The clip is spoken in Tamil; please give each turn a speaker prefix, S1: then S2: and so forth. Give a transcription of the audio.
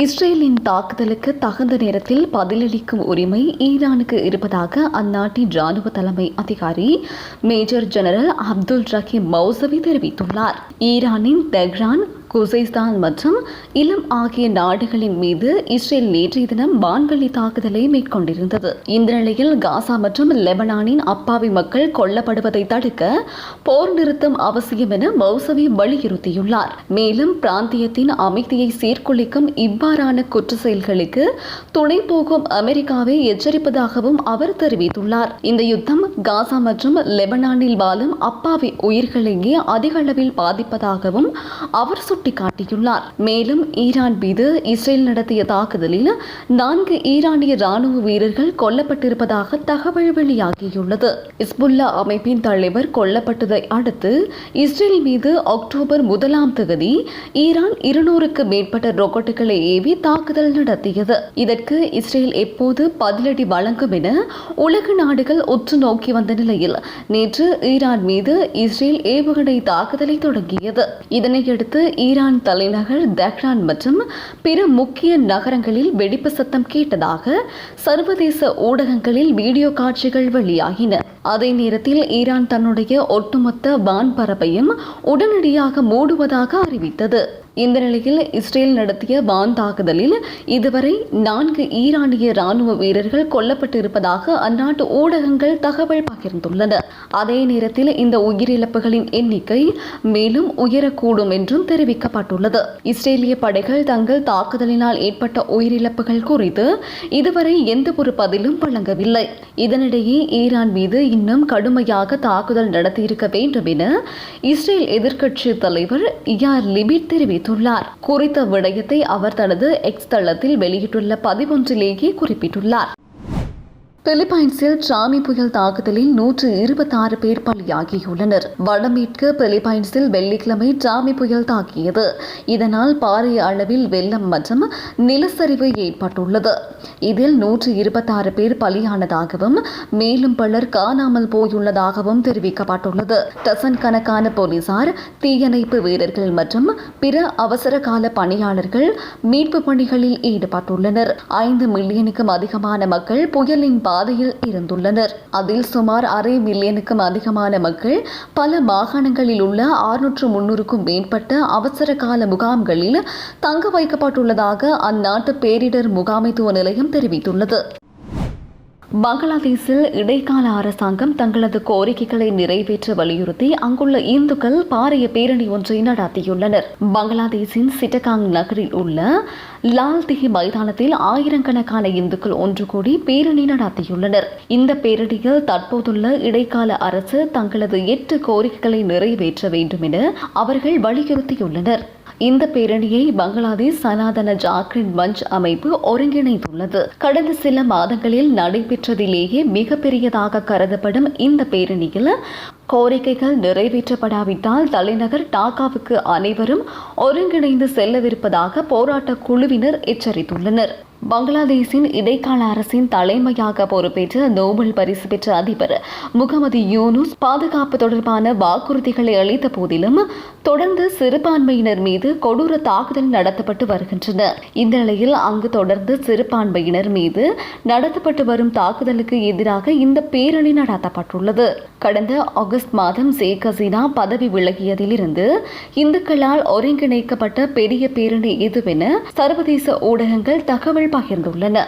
S1: இஸ்ரேலின் தாக்குதலுக்கு தகுந்த நேரத்தில் பதிலளிக்கும் உரிமை ஈரானுக்கு இருப்பதாக அந்நாட்டின் ராணுவ தலைமை அதிகாரி major general Abdul Rahim Mousavi தெரிவித்துள்ளார். ஈரானின் தெஹ்ரான் குசைஸ்தான் மற்றும் இலம் ஆகிய நாடுகளின் மீது இஸ்ரேல் நேற்றைய தினம் வான்வெளி தாக்குதலை மேற்கொண்டிருந்தது. இந்த நிலையில் காசா மற்றும் லெபனானின் அப்பாவி மக்கள் கொல்லப்படுவதை தடுக்க போர் நிறுத்தம் அவசியம் என மௌசவி வலியுறுத்தியுள்ளார். மேலும் பிராந்தியத்தின் அமைதியை சீர்குலைக்கும் இவ்வாறான குற்ற செயல்களுக்கு துணை போகும் அமெரிக்காவை எச்சரிப்பதாகவும் அவர் தெரிவித்துள்ளார். இந்த யுத்தம் காசா மற்றும் லெபனானில் வாழும் அப்பாவி உயிர்களையே அதிக அளவில் பாதிப்பதாகவும் அவர் சுட்டிக்காட்டியுள்ளார். மேலும் ஈரான் மீது இஸ்ரேல் நடத்திய தாக்குதலில் நான்கு ஈரானிய ராணுவ வீரர்கள் கொல்லப்பட்டிருப்பதாக தகவல் வெளியாகியுள்ளது. இஸ்புல்லா அமைப்பின் தலைவர் கொல்லப்பட்டதை அடுத்து இஸ்ரேல் மீது அக்டோபர் முதலாம் தேதி ஈரான் இருநூறுக்கு மேற்பட்ட ராக்கெட்டுகளை ஏவி தாக்குதல் நடத்தியது. இதற்கு இஸ்ரேல் எப்போது பதிலடி வழங்கும் என உலக நாடுகள் உற்று நோக்கி வந்த நிலையில் நேற்று ஈரான் மீது இஸ்ரேல் ஏவுகணை தாக்குதலை தொடங்கியது. இதனையடுத்து ஈரான் தலைநகர் தெஹ்ரான் மற்றும் பிற முக்கிய நகரங்களில் வெடிப்பு சத்தம் கேட்டதாக சர்வதேச ஊடகங்களில் வீடியோ காட்சிகள் வெளியாகின. அதே நேரத்தில் ஈரான் தன்னுடைய ஒட்டுமொத்த வான்பரப்பையும் உடனடியாக மூடுவதாக அறிவித்தது. இந்த நிலையில் இஸ்ரேல் நடத்திய வான் தாக்குதலில் இதுவரை நான்கு ஈரானிய ராணுவ வீரர்கள் கொல்லப்பட்டிருப்பதாக அந்நாட்டு ஊடகங்கள் தகவல் பகிர்ந்துள்ளன அதே நேரத்தில் இந்த உயிரிழப்புகளின் எண்ணிக்கை மேலும் உயரக்கூடும் என்றும் தெரிவிக்கப்பட்டுள்ளது. இஸ்ரேலிய படைகள் தங்கள் தாக்குதலினால் ஏற்பட்ட உயிரிழப்புகள் குறித்து இதுவரை எந்த ஒரு பதிலும் வழங்கவில்லை. இதனிடையே ஈரான் மீது இன்னும் கடுமையாக தாக்குதல் நடத்தியிருக்க வேண்டும் என இஸ்ரேல் எதிர்க்கட்சி தலைவர் யார் லிபிட் தெரிவித்தார் தெரிவித்துள்ளார். குறித்த விடயத்தை அவர் தனது எக்ஸ் தளத்தில் வெளியிட்டுள்ள பதிவொன்றிலேயே குறிப்பிட்டுள்ளார். பிலிப்பைன்ஸில் டிராமி புயல் தாக்குதலில் நூற்று இருபத்தாறு பேர் பலியாகியுள்ளனர். வடமேற்கு பிலிப்பைன்ஸில் வெள்ளிக்கிழமை டிராமி புயல் தாக்கியது. இதனால் பாரிய அளவில் வெள்ளம் மற்றும் நிலச்சரிவு ஏற்பட்டுள்ளது. இதில் நூற்று இருபத்தாறு பேர் பலியானதாகவும் மேலும் பலர் காணாமல் போயுள்ளதாகவும் தெரிவிக்கப்பட்டுள்ளது. டசன் கணக்கான போலீசார் தீயணைப்பு வீரர்கள் மற்றும் பிற அவசர கால பணியாளர்கள் மீட்பு பணிகளில் ஈடுபட்டுள்ளனர். ஐந்து மில்லியனுக்கும் அதிகமான மக்கள் புயலின் பாதையில் இருந்துள்ளனர். அதில் சுமார் அரை மில்லியனுக்கும் அதிகமான மக்கள் பல மாகாணங்களில் உள்ள ஆறுநூற்று முன்னூறுக்கும் மேற்பட்ட அவசர கால முகாம்களில் தங்க வைக்கப்பட்டுள்ளதாக அந்நாட்டு பேரிடர் முகாமைத்துவ நிலையம் தெரிவித்துள்ளது. பங்களாதேஷில் இடைக்கால அரசாங்கம் தங்களது கோரிக்கைகளை நிறைவேற்ற வலியுறுத்தி அங்குள்ள இந்துக்கள் பாரிய பேரணி ஒன்றை நடத்தியுள்ளனர். பங்களாதேஷின் சிட்டகாங் நகரில் உள்ள லால் திகி மைதானத்தில் ஆயிரக்கணக்கான இந்துக்கள் ஒன்று கூடி பேரணி நடத்தியுள்ளனர். இந்த பேரணியில் தற்போதுள்ள இடைக்கால அரசு தங்களது எட்டு கோரிக்கைகளை நிறைவேற்ற வேண்டும் என அவர்கள் வலியுறுத்தியுள்ளனர். இந்த பேரணியை பங்களாதேஷ் சனாதன ஜாக்ரின் மஞ்ச் அமைப்பு ஒருங்கிணைத்துள்ளது. கடந்த சில மாதங்களில் நடைபெற்றதிலேயே மிகப்பெரியதாக கருதப்படும் இந்த பேரணியில் கோரிக்கைகள் நிறைவேற்றப்படாவிட்டால் தலைநகர் டாக்காவுக்கு அனைவரும் ஒருங்கிணைந்து செல்லவிருப்பதாக போராட்ட குழுவினர் எச்சரித்துள்ளனர். பங்களாதேஷின் இடைக்கால அரசின் தலைமையாக பொறுப்பேற்ற நோபல் பரிசு பெற்ற அதிபர் முகமது யூனுஸ் பாதுகாப்பு தொடர்பான வாக்குறுதிகளை அளித்த போதிலும் தொடர்ந்து சிறுபான்மையினர் மீது கொடூர தாக்குதல் நடத்தப்பட்டு வருகின்றன இந்த நிலையில் அங்கு தொடர்ந்து சிறுபான்மையினர் மீது நடத்தப்பட்டு வரும் தாக்குதலுக்கு எதிராக இந்த பேரணி நடத்தப்பட்டுள்ளது. கடந்த ஆகஸ்ட் மாதம் ஷேக் ஹசீனா பதவி விலகியதிலிருந்து இந்துக்களால் ஒருங்கிணைக்கப்பட்ட பெரிய பேரணி இதுவென சர்வதேச ஊடகங்கள் தகவல் பகிர்ந்துள்ளன